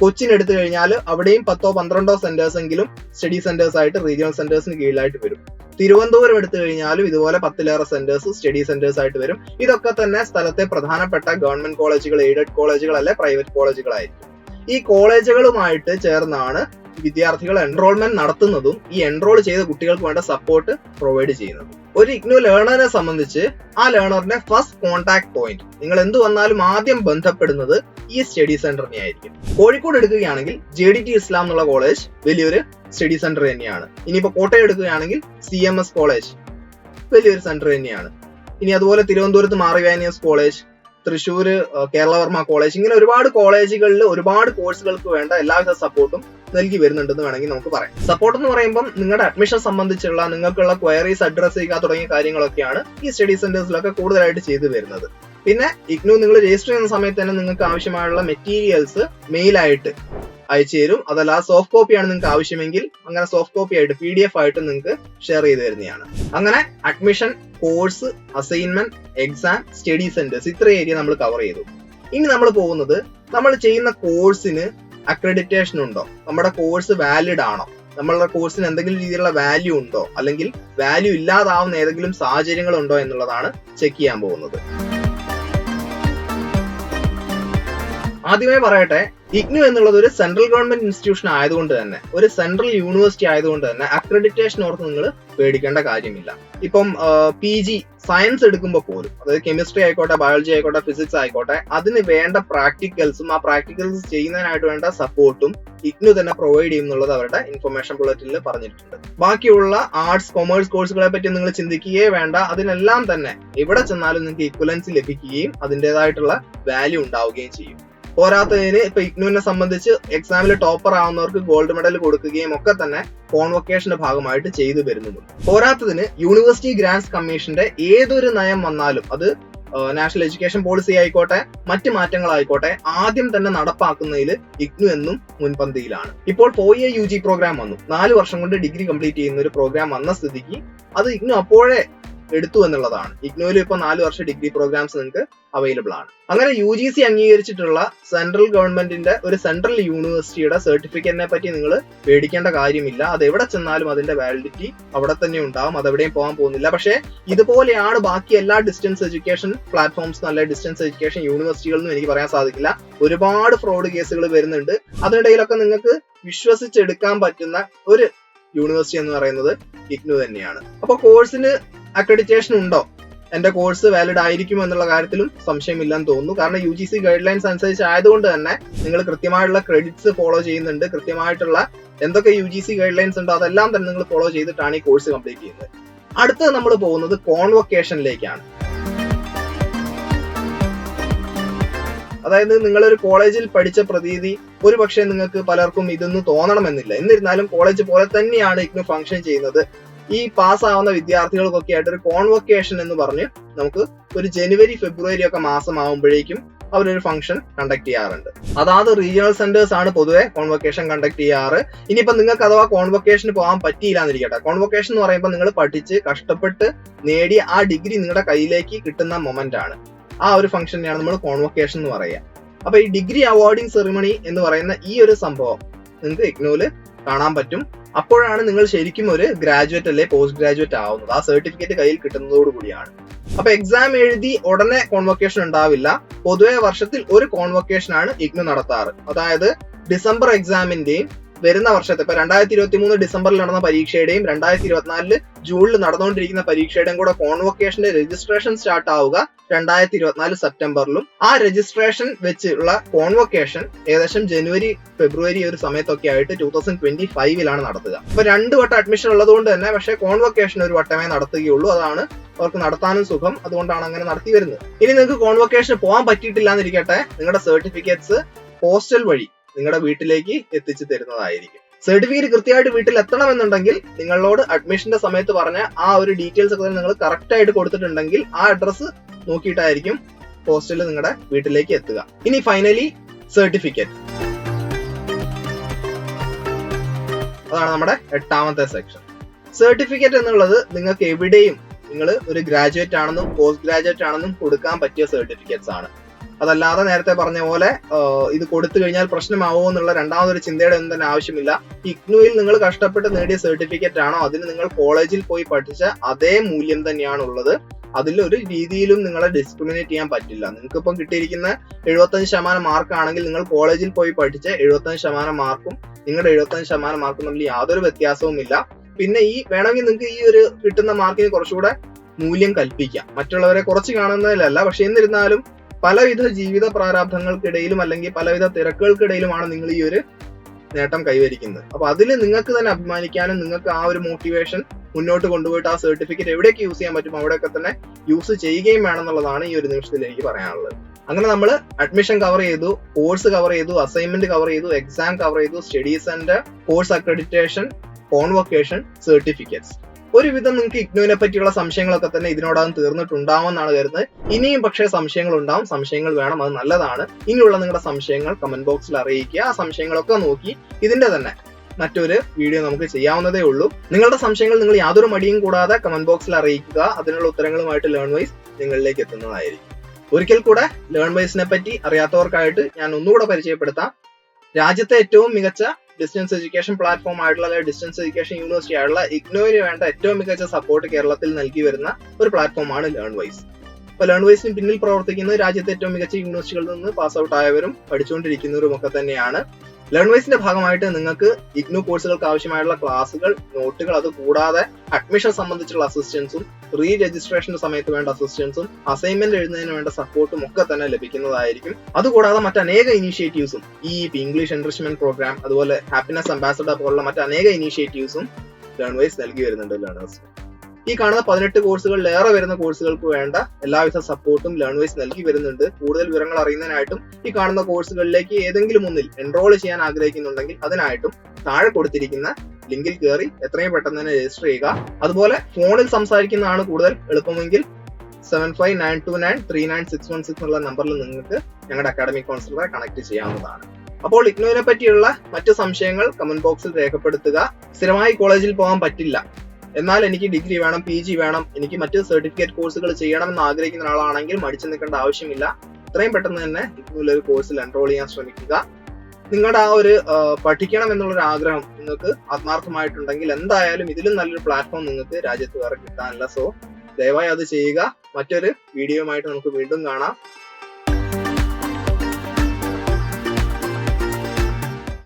കൊച്ചിൻ എടുത്തു കഴിഞ്ഞാൽ അവിടെയും പത്തോ പന്ത്രണ്ടോ സെന്റേഴ്സ് എങ്കിലും സ്റ്റഡി സെന്റേഴ്സ് ആയിട്ട് റീജിയണൽ സെന്റേഴ്സിന് കീഴിലായിട്ട് വരും. തിരുവനന്തപുരം എടുത്തു കഴിഞ്ഞാലും ഇതുപോലെ പത്തിലേറെ സെന്റേഴ്സ് സ്റ്റഡി സെന്റേഴ്സ് ആയിട്ട് വരും. ഇതൊക്കെ തന്നെ സ്ഥലത്തെ പ്രധാനപ്പെട്ട ഗവൺമെന്റ് കോളേജുകൾ എയ്ഡഡ് കോളേജുകൾ അല്ലെ പ്രൈവറ്റ് കോളേജുകളായിരിക്കും ഈ കോളേജുകളുമായിട്ട് ചേർന്നാണ് വിദ്യാർത്ഥികൾ എൻറോൾമെന്റ് നടത്തുന്നതും ഈ എൻറോൾ ചെയ്ത കുട്ടികൾക്ക് വേണ്ട സപ്പോർട്ട് പ്രൊവൈഡ് ചെയ്യുന്നതും. ഒരു ഇഗ്നു ലേണറിനെ സംബന്ധിച്ച് ആ ലേണറിന്റെ ഫസ്റ്റ് കോൺടാക്ട് പോയിന്റ് നിങ്ങൾ എന്ത് വന്നാലും ആദ്യം ബന്ധപ്പെടുന്നത് ഈ സ്റ്റഡി സെന്ററിനെ ആയിരിക്കും. കോഴിക്കോട് എടുക്കുകയാണെങ്കിൽ ജെ ഡി ടി ഇസ്ലാം എന്നുള്ള കോളേജ് വലിയൊരു സ്റ്റഡി സെന്റർ തന്നെയാണ്. ഇനിയിപ്പോ കോട്ടയം എടുക്കുകയാണെങ്കിൽ സി എം എസ് കോളേജ് വലിയൊരു സെന്റർ തന്നെയാണ്. ഇനി അതുപോലെ തിരുവനന്തപുരത്ത് മാറിവാനിയസ് കോളേജ് തൃശ്ശൂര് കേരളവർമ്മ കോളേജ് ഇങ്ങനെ ഒരുപാട് കോളേജുകളിൽ ഒരുപാട് കോഴ്സുകൾക്ക് വേണ്ട എല്ലാവിധ സപ്പോർട്ടും നൽകി വരുന്നുണ്ടെന്ന് വേണമെങ്കിൽ നമുക്ക് പറയാം. സപ്പോർട്ട് എന്ന് പറയുമ്പോൾ നിങ്ങളുടെ അഡ്മിഷൻ സംബന്ധിച്ചുള്ള നിങ്ങൾക്കുള്ള ക്വയറീസ് അഡ്രസ് ചെയ്യുക തുടങ്ങിയ കാര്യങ്ങളൊക്കെയാണ് ഈ സ്റ്റഡി സെന്റേഴ്സിലൊക്കെ കൂടുതലായിട്ട് ചെയ്തു വരുന്നത്. പിന്നെ ഇഗ്നു നിങ്ങൾ രജിസ്റ്റർ ചെയ്യുന്ന സമയത്ത് തന്നെ നിങ്ങൾക്ക് ആവശ്യമായുള്ള മെറ്റീരിയൽസ് മെയിലായിട്ട് അയച്ചു തരും. അതല്ല സോഫ്റ്റ് കോപ്പിയാണ് നിങ്ങൾക്ക് ആവശ്യമെങ്കിൽ അങ്ങനെ സോഫ്റ്റ് കോപ്പി ആയിട്ട് പി ഡി എഫ് ആയിട്ട് നിങ്ങൾക്ക് ഷെയർ ചെയ്ത് തരുന്നതാണ്. അങ്ങനെ admission course assignment exam study centres ഇത്ര ഏരിയ നമ്മൾ കവർ ചെയ്തു. ഇനി നമ്മൾ പോകുന്നത് നമ്മൾ ചെയ്യുന്ന കോഴ്സിന് അക്രഡിറ്റേഷൻ ഉണ്ടോ? നമ്മുടെ കോഴ്സ് വാലിഡ് ആണോ? നമ്മളുടെ കോഴ്സിന് എന്തെങ്കിലും രീതിയിലുള്ള വാല്യൂ ഉണ്ടോ? അല്ലെങ്കിൽ വാല്യൂ ഇല്ലാതാവുന്ന ഏതെങ്കിലും സാഹചര്യങ്ങൾ ഉണ്ടോ എന്നുള്ളതാണ് ചെക്ക് ചെയ്യാൻ പോകുന്നത്. ആദ്യമേ പറയട്ടെ ഇഗ്നു എന്നുള്ളത് ഒരു സെൻട്രൽ ഗവൺമെന്റ് ഇൻസ്റ്റിറ്റ്യൂഷൻ ആയതുകൊണ്ട് തന്നെ ഒരു സെൻട്രൽ യൂണിവേഴ്സിറ്റി ആയതുകൊണ്ട് തന്നെ അക്രഡിറ്റേഷൻ ഓർത്ത് നിങ്ങൾ പേടിക്കേണ്ട കാര്യമില്ല. ഇപ്പം പി ജി സയൻസ് എടുക്കുമ്പോൾ പോലും അതായത് കെമിസ്ട്രി ആയിക്കോട്ടെ ബയോളജി ആയിക്കോട്ടെ ഫിസിക്സ് ആയിക്കോട്ടെ അതിന് വേണ്ട പ്രാക്ടിക്കൽസും ആ പ്രാക്ടിക്കൽസ് ചെയ്യുന്നതിനായിട്ട് വേണ്ട സപ്പോർട്ടും ഇഗ്നു തന്നെ പ്രൊവൈഡ് ചെയ്യുന്നുള്ളത് അവരുടെ ഇൻഫർമേഷൻ ബുള്ളറ്റിൽ പറഞ്ഞിട്ടുണ്ട്. ബാക്കിയുള്ള ആർട്സ് കൊമേഴ്സ് കോഴ്സുകളെ പറ്റി നിങ്ങൾ ചിന്തിക്കുകയേ വേണ്ട. അതിനെല്ലാം തന്നെ എവിടെ ചെന്നാലും നിങ്ങൾക്ക് ഇക്വലൻസ് ലഭിക്കുകയും അതിന്റെതായിട്ടുള്ള വാല്യൂ ഉണ്ടാവുകയും ചെയ്യും. പോരാത്തതിന് ഇപ്പൊ ഇഗ്നുവിനെ സംബന്ധിച്ച് എക്സാമിൽ ടോപ്പർ ആവുന്നവർക്ക് ഗോൾഡ് മെഡൽ കൊടുക്കുകയും ഒക്കെ തന്നെ കോൺവൊക്കേഷന്റെ ഭാഗമായിട്ട് ചെയ്തു വരുന്നുണ്ട്. പോരാത്തതിന് യൂണിവേഴ്സിറ്റി ഗ്രാൻസ് കമ്മീഷന്റെ ഏതൊരു നയം വന്നാലും അത് നാഷണൽ എഡ്യൂക്കേഷൻ പോളിസി ആയിക്കോട്ടെ മറ്റ് മാറ്റങ്ങളായിക്കോട്ടെ ആദ്യം തന്നെ നടപ്പാക്കുന്നതിൽ ഇഗ്നു എന്നും മുൻപന്തിയിലാണ്. ഇപ്പോൾ ഫോർ യു ജി പ്രോഗ്രാം വന്നു. നാല് വർഷം കൊണ്ട് ഡിഗ്രി കംപ്ലീറ്റ് ചെയ്യുന്ന ഒരു പ്രോഗ്രാം വന്ന സ്ഥിതിക്ക് അത് ഇഗ്നു അപ്പോഴേ എടുത്തു എന്നുള്ളതാണ്. ഇഗ്നോയിൽ ഇപ്പോൾ നാല് വർഷ ഡിഗ്രി പ്രോഗ്രാംസ് നിങ്ങൾക്ക് അവൈലബിൾ ആണ്. അങ്ങനെ യു ജി സി അംഗീകരിച്ചിട്ടുള്ള സെൻട്രൽ ഗവൺമെന്റിന്റെ ഒരു സെൻട്രൽ യൂണിവേഴ്സിറ്റിയുടെ സർട്ടിഫിക്കറ്റിനെ പറ്റി നിങ്ങൾ പേടിക്കേണ്ട കാര്യമില്ല. അത് എവിടെ ചെന്നാലും അതിന്റെ വാലിഡിറ്റി അവിടെ തന്നെ ഉണ്ടാവും. അത് എവിടെയും പോകാൻ പോകുന്നില്ല. പക്ഷേ ഇതുപോലെയാണ് ബാക്കി എല്ലാ ഡിസ്റ്റൻസ് എഡ്യൂക്കേഷൻ പ്ലാറ്റ്ഫോംസ് നല്ല ഡിസ്റ്റൻസ് എഡ്യൂക്കേഷൻ യൂണിവേഴ്സിറ്റികളെന്നും എനിക്ക് പറയാൻ സാധിക്കില്ല. ഒരുപാട് ഫ്രോഡ് കേസുകൾ വരുന്നുണ്ട്. അതിനിടയിലൊക്കെ നിങ്ങൾക്ക് വിശ്വസിച്ചെടുക്കാൻ പറ്റുന്ന ഒരു യൂണിവേഴ്സിറ്റി എന്ന് പറയുന്നത് ഇഗ്നു തന്നെയാണ്. അപ്പൊ കോഴ്സിന് അക്രഡിറ്റേഷൻ ഉണ്ടോ? എന്റെ കോഴ്സ് വാലിഡ് ആയിരിക്കും എന്നുള്ള കാര്യത്തിലും സംശയമില്ലെന്ന് തോന്നുന്നു. കാരണം U G C guidelines അനുസരിച്ച് ആയതുകൊണ്ട് തന്നെ നിങ്ങൾ കൃത്യമായിട്ടുള്ള ക്രെഡിറ്റ്സ് ഫോളോ ചെയ്യുന്നുണ്ട്. കൃത്യമായിട്ടുള്ള എന്തൊക്കെ U G C guidelines ഉണ്ടോ അതെല്ലാം തന്നെ നിങ്ങൾ ഫോളോ ചെയ്തിട്ടാണ് ഈ കോഴ്സ് കംപ്ലീറ്റ് ചെയ്യുന്നത്. അടുത്തത് നമ്മൾ പോകുന്നത് കോൺവൊക്കേഷനിലേക്കാണ് അതായത് നിങ്ങളൊരു കോളേജിൽ പഠിച്ച പ്രതീതി ഒരു പക്ഷേ നിങ്ങൾക്ക് പലർക്കും ഇതൊന്നും തോന്നണമെന്നില്ല. എന്നിരുന്നാലും കോളേജ് പോലെ തന്നെയാണ് ഇഗ്നു ഫംഗ്ഷൻ ചെയ്യുന്നത്. ഈ പാസ്സാവുന്ന വിദ്യാർത്ഥികൾക്കൊക്കെ ആയിട്ട് ഒരു കോൺവൊക്കേഷൻ എന്ന് പറഞ്ഞ് നമുക്ക് ഒരു ജനുവരി ഫെബ്രുവരി ഒക്കെ മാസം ആവുമ്പോഴേക്കും അവരൊരു ഫംഗ്ഷൻ കണ്ടക്ട് ചെയ്യാറുണ്ട്. അതാത് റീജിയണൽ സെന്റേഴ്സ് ആണ് പൊതുവെ കോൺവൊക്കേഷൻ കണ്ടക്ട് ചെയ്യാറ്. ഇനിയിപ്പോ നിങ്ങൾക്ക് അഥവാ കോൺവൊക്കേഷന് പോകാൻ പറ്റിയില്ല എന്നിരിക്കട്ടെ കോൺവൊക്കേഷൻ എന്ന് പറയുമ്പോൾ നിങ്ങൾ പഠിച്ച് കഷ്ടപ്പെട്ട് നേടി ആ ഡിഗ്രി നിങ്ങളുടെ കയ്യിലേക്ക് കിട്ടുന്ന മൊമെന്റ് ആണ്. ആ ഒരു ഫംഗ്ഷനെയാണ് നമ്മൾ കോൺവൊക്കേഷൻ എന്ന് പറയുക. അപ്പൊ ഈ ഡിഗ്രി അവാർഡിംഗ് സെറിമണി എന്ന് പറയുന്ന ഈ ഒരു സംഭവം നിങ്ങൾക്ക് ഇഗ്നോയിൽ കാണാൻ പറ്റും. അപ്പോഴാണ് നിങ്ങൾ ശരിക്കും ഒരു ഗ്രാജുവേറ്റ് അല്ലെ പോസ്റ്റ് ഗ്രാജുവേറ്റ് ആവുന്നത്. ആ സർട്ടിഫിക്കറ്റ് കയ്യിൽ കിട്ടുന്നതോട് കൂടിയാണ്. അപ്പൊ എക്സാം എഴുതി ഉടനെ കോൺവൊക്കേഷൻ ഉണ്ടാവില്ല. പൊതുവെ വർഷത്തിൽ ഒരു കോൺവൊക്കേഷൻ ആണ് ഇഗ്നു നടത്താറ്. അതായത് ഡിസംബർ എക്സാമിന്റെയും വരുന്ന വർഷത്തെ ഇപ്പൊ രണ്ടായിരത്തി ഇരുപത്തി മൂന്ന് ഡിസംബറിൽ നടന്ന പരീക്ഷയുടെയും രണ്ടായിരത്തി ഇരുപത്തിനാലിൽ ജൂണിൽ നടന്നുകൊണ്ടിരിക്കുന്ന പരീക്ഷയുടെയും കൂടെ കോൺവൊക്കേഷന്റെ രജിസ്ട്രേഷൻ സ്റ്റാർട്ട് ആവുക. രണ്ടായിരത്തി ഇരുപത്തിനാല് സെപ്റ്റംബറിലും ആ രജിസ്ട്രേഷൻ വെച്ചുള്ള കോൺവൊക്കേഷൻ ഏകദേശം ജനുവരി ഫെബ്രുവരി ഒരു സമയത്തൊക്കെ ആയിട്ട് ടൂ തൗസൻഡ് ട്വന്റി ഫൈവിലാണ് നടത്തുക. അപ്പൊ രണ്ട് വട്ടം അഡ്മിഷൻ ഉള്ളതുകൊണ്ട് തന്നെ പക്ഷേ കോൺവൊക്കേഷൻ ഒരു വട്ടമേ നടത്തുകയുള്ളൂ. അതാണ് അവർക്ക് നടത്താനും സുഖം. അതുകൊണ്ടാണ് അങ്ങനെ നടത്തി വരുന്നത്. ഇനി നിങ്ങൾക്ക് കോൺവൊക്കേഷൻ പോകാൻ പറ്റിയിട്ടില്ല എന്നിരിക്കട്ടെ നിങ്ങളുടെ സർട്ടിഫിക്കറ്റ്സ് പോസ്റ്റൽ വഴി നിങ്ങളുടെ വീട്ടിലേക്ക് എത്തിച്ചു തരുന്നതായിരിക്കും. സർട്ടിഫിക്കറ്റ് കൃത്യമായിട്ട് വീട്ടിൽ എത്തണമെന്നുണ്ടെങ്കിൽ നിങ്ങളോട് അഡ്മിഷന്റെ സമയത്ത് പറഞ്ഞ ആ ഒരു ഡീറ്റെയിൽസ് ഒക്കെ നിങ്ങൾ കറക്റ്റ് ആയിട്ട് കൊടുത്തിട്ടുണ്ടെങ്കിൽ ആ അഡ്രസ്സ് നോക്കിയിട്ടായിരിക്കും പോസ്റ്റിൽ നിങ്ങളുടെ വീട്ടിലേക്ക് എത്തുക. ഇനി ഫൈനലി സർട്ടിഫിക്കറ്റ് അതാണ് നമ്മുടെ എട്ടാമത്തെ സെക്ഷൻ സർട്ടിഫിക്കറ്റ് എന്നുള്ളത് നിങ്ങൾക്ക് എവിടെയും നിങ്ങൾ ഒരു ഗ്രാജുവേറ്റ് ആണെന്നും പോസ്റ്റ് ഗ്രാജുവേറ്റ് ആണെന്നും കൊടുക്കാൻ പറ്റിയ സർട്ടിഫിക്കറ്റ്സ് ആണ്. അതല്ലാതെ നേരത്തെ പറഞ്ഞ പോലെ ഇത് കൊടുത്തു കഴിഞ്ഞാൽ പ്രശ്നമാവോ എന്നുള്ള രണ്ടാമതൊരു ചിന്തയുടെ ഒന്നും തന്നെ ആവശ്യമില്ല. ഇഗ്നുവിൽ നിങ്ങൾ കഷ്ടപ്പെട്ട് നേടിയ സർട്ടിഫിക്കറ്റ് ആണോ? അതിന് നിങ്ങൾ കോളേജിൽ പോയി പഠിച്ച അതേ മൂല്യം തന്നെയാണ് ഉള്ളത് അതിൽ ഒരു രീതിയിലും നിങ്ങളെ ഡിസ്ക്രിമിനേറ്റ് ചെയ്യാൻ പറ്റില്ല. നിങ്ങൾക്ക് ഇപ്പം കിട്ടിയിരിക്കുന്ന എഴുപത്തഞ്ച് ശതമാനം മാർക്ക് ആണെങ്കിൽ നിങ്ങൾ കോളേജിൽ പോയി പഠിച്ച എഴുപത്തഞ്ച് ശതമാനം മാർക്കും നിങ്ങളുടെ എഴുപത്തഞ്ച് ശതമാനം മാർക്കും തമ്മിൽ യാതൊരു വ്യത്യാസവും ഇല്ല പിന്നെ ഈ വേണമെങ്കിൽ നിങ്ങൾക്ക് ഈ ഒരു കിട്ടുന്ന മാർക്കിന് കുറച്ചുകൂടെ മൂല്യം കൽപ്പിക്കാം. മറ്റുള്ളവരെ കുറച്ച് കാണുന്നതിലല്ല. പക്ഷെ എന്നിരുന്നാലും പലവിധ ജീവിത പ്രാരാബ്ധങ്ങൾക്കിടയിലും അല്ലെങ്കിൽ പലവിധ തിരക്കുകൾക്കിടയിലുമാണ് നിങ്ങൾ ഈ ഒരു നേട്ടം കൈവരിക്കുന്നത്. അപ്പൊ അതിൽ നിങ്ങൾക്ക് തന്നെ അഭിമാനിക്കാനും നിങ്ങൾക്ക് ആ ഒരു മോട്ടിവേഷൻ മുന്നോട്ട് കൊണ്ടുപോയിട്ട് ആ സർട്ടിഫിക്കറ്റ് എവിടെയൊക്കെ യൂസ് ചെയ്യാൻ പറ്റും അവിടെയൊക്കെ തന്നെ യൂസ് ചെയ്യുകയും വേണമെന്നുള്ളതാണ് ഈ ഒരു നിമിഷത്തിൽ എനിക്ക് പറയാനുള്ളത്. അങ്ങനെ നമ്മൾ അഡ്മിഷൻ കവർ ചെയ്തു കോഴ്സ് കവർ ചെയ്തു അസൈൻമെന്റ് കവർ ചെയ്തു എക്സാം കവർ ചെയ്തു studies and course accreditation convocation certificates ഒരുവിധം നിങ്ങൾക്ക് ഇഗ്നുവിനെ പറ്റിയുള്ള സംശയങ്ങളൊക്കെ തന്നെ ഇതിനോടകം തീർന്നിട്ടുണ്ടാവുമെന്നാണ് കരുതുന്നത്. ഇനിയും പക്ഷേ സംശയങ്ങൾ ഉണ്ടാവും സംശയങ്ങൾ വേണം അത് നല്ലതാണ്. ഇനിയുള്ള നിങ്ങളുടെ സംശയങ്ങൾ കമന്റ് ബോക്സിൽ അറിയിക്കുക. ആ സംശയങ്ങളൊക്കെ നോക്കി ഇതിന്റെ തന്നെ മറ്റൊരു വീഡിയോ നമുക്ക് ചെയ്യാവുന്നതേ ഉള്ളൂ. നിങ്ങളുടെ സംശയങ്ങൾ നിങ്ങൾ യാതൊരു മടിയും കൂടാതെ കമന്റ് ബോക്സിൽ അറിയിക്കുക. അതിനുള്ള ഉത്തരങ്ങളുമായിട്ട് ലേൺ വൈസ് നിങ്ങളിലേക്ക് എത്തുന്നതായിരിക്കും. ഒരിക്കൽ കൂടെ ലേൺ വൈസിനെ പറ്റി അറിയാത്തവർക്കായിട്ട് ഞാൻ ഒന്നുകൂടെ പരിചയപ്പെടുത്താം. രാജ്യത്തെ ഏറ്റവും മികച്ച ഡിസ്റ്റൻസ് എഡ്യൂക്കേഷൻ പ്ലാറ്റ്ഫോം ആയിട്ടുള്ള അല്ലെങ്കിൽ ഡിസ്റ്റൻസ് എഡ്യൂക്കേഷൻ യൂണിവേഴ്സിറ്റി ആയിട്ടുള്ള ഇഗ്നോയിന് വേണ്ട ഏറ്റവും മികച്ച സപ്പോർട്ട് കേരളത്തിൽ നൽകി വരുന്ന ഒരു പ്ലാറ്റ്ഫോമാണ് ലേൺ വൈസ് അപ്പൊ ലേൺ വൈസിന് പിന്നിൽ പ്രവർത്തിക്കുന്നത് രാജ്യത്തെ ഏറ്റവും മികച്ച യൂണിവേഴ്സിറ്റികളിൽ നിന്ന് പാസ് ഔട്ട് ആയവരും പഠിച്ചുകൊണ്ടിരിക്കുന്നവരും ഒക്കെ തന്നെയാണ് ലേൺ വൈസിന്റെ ഭാഗമായിട്ട് നിങ്ങൾക്ക് ഇഗ്നു കോഴ്സുകൾക്ക് ആവശ്യമായുള്ള ക്ലാസുകൾ നോട്ടുകൾ അത് കൂടാതെ അഡ്മിഷൻ സംബന്ധിച്ചുള്ള അസിസ്റ്റൻസും റീ രജിസ്ട്രേഷൻ സമയത്ത് വേണ്ട അസിസ്റ്റൻസും അസൈൻമെന്റ് എഴുതുന്നതിന് വേണ്ട സപ്പോർട്ടും ഒക്കെ തന്നെ ലഭിക്കുന്നതായിരിക്കും. അതുകൂടാതെ മറ്റനേക ഇനീഷ്യേറ്റീവ്സും ഈ ഇംഗ്ലീഷ് എൻറിച്ച്മെന്റ് പ്രോഗ്രാം അതുപോലെ ഹാപ്പിനെസ് അംബാസഡർ പോലുള്ള മറ്റനേക ഇനീഷ്യേറ്റീവ്സും ലേൺ വൈസ് നൽകി വരുന്നുണ്ട് ലേണേഴ്സ് ഈ കാണുന്ന പതിനെട്ട് കോഴ്സുകളിലേറെ വരുന്ന കോഴ്സുകൾക്ക് വേണ്ട എല്ലാവിധ സപ്പോർട്ടും ലേൺ വൈസ് നൽകി വരുന്നുണ്ട്. കൂടുതൽ വിവരങ്ങൾ അറിയുന്നതിനായിട്ടും ഈ കാണുന്ന കോഴ്സുകളിലേക്ക് ഏതെങ്കിലും ഒന്നിൽ എൻറോൾ ചെയ്യാൻ ആഗ്രഹിക്കുന്നുണ്ടെങ്കിൽ അതിനായിട്ടും താഴെ കൊടുത്തിരിക്കുന്ന ലിങ്കിൽ കയറി എത്രയും പെട്ടെന്ന് തന്നെ രജിസ്റ്റർ ചെയ്യുക. അതുപോലെ ഫോണിൽ സംസാരിക്കുന്നതാണ് കൂടുതൽ എളുപ്പമെങ്കിൽ seven five nine two nine three nine six one six എന്നുള്ള നമ്പറിൽ നിങ്ങൾക്ക് ഞങ്ങളുടെ അക്കാഡമിക് കൗൺസിലറെ കണക്ട് ചെയ്യാവുന്നതാണ്. അപ്പോൾ ഇഗ്നോയിനെ പറ്റിയുള്ള മറ്റു സംശയങ്ങൾ കമന്റ് ബോക്സിൽ രേഖപ്പെടുത്തുക. സ്ഥിരമായി കോളേജിൽ പോകാൻ പറ്റില്ല. എന്നാൽ എനിക്ക് ഡിഗ്രി വേണം പി ജി വേണം എനിക്ക് മറ്റ് സർട്ടിഫിക്കറ്റ് കോഴ്സുകൾ ചെയ്യണമെന്ന് ആഗ്രഹിക്കുന്ന ഒരാളാണെങ്കിൽ മടിച്ചു നിൽക്കേണ്ട ആവശ്യമില്ല. എത്രയും പെട്ടെന്ന് തന്നെ ഇഗ്നുവിൽ ഒരു കോഴ്സിൽ എൻറോൾ ചെയ്യാൻ ശ്രമിക്കുക. നിങ്ങളുടെ ആ ഒരു പഠിക്കണം എന്നുള്ളൊരു ആഗ്രഹം നിങ്ങൾക്ക് ആത്മാർത്ഥമായിട്ടുണ്ടെങ്കിൽ എന്തായാലും ഇതിലും നല്ലൊരു പ്ലാറ്റ്ഫോം നിങ്ങൾക്ക് രാജ്യത്ത് വേറെ കിട്ടാനില്ല. സോ ദയവായി അത് ചെയ്യുക. മറ്റൊരു വീഡിയോ ആയിട്ട് നമുക്ക് വീണ്ടും കാണാം.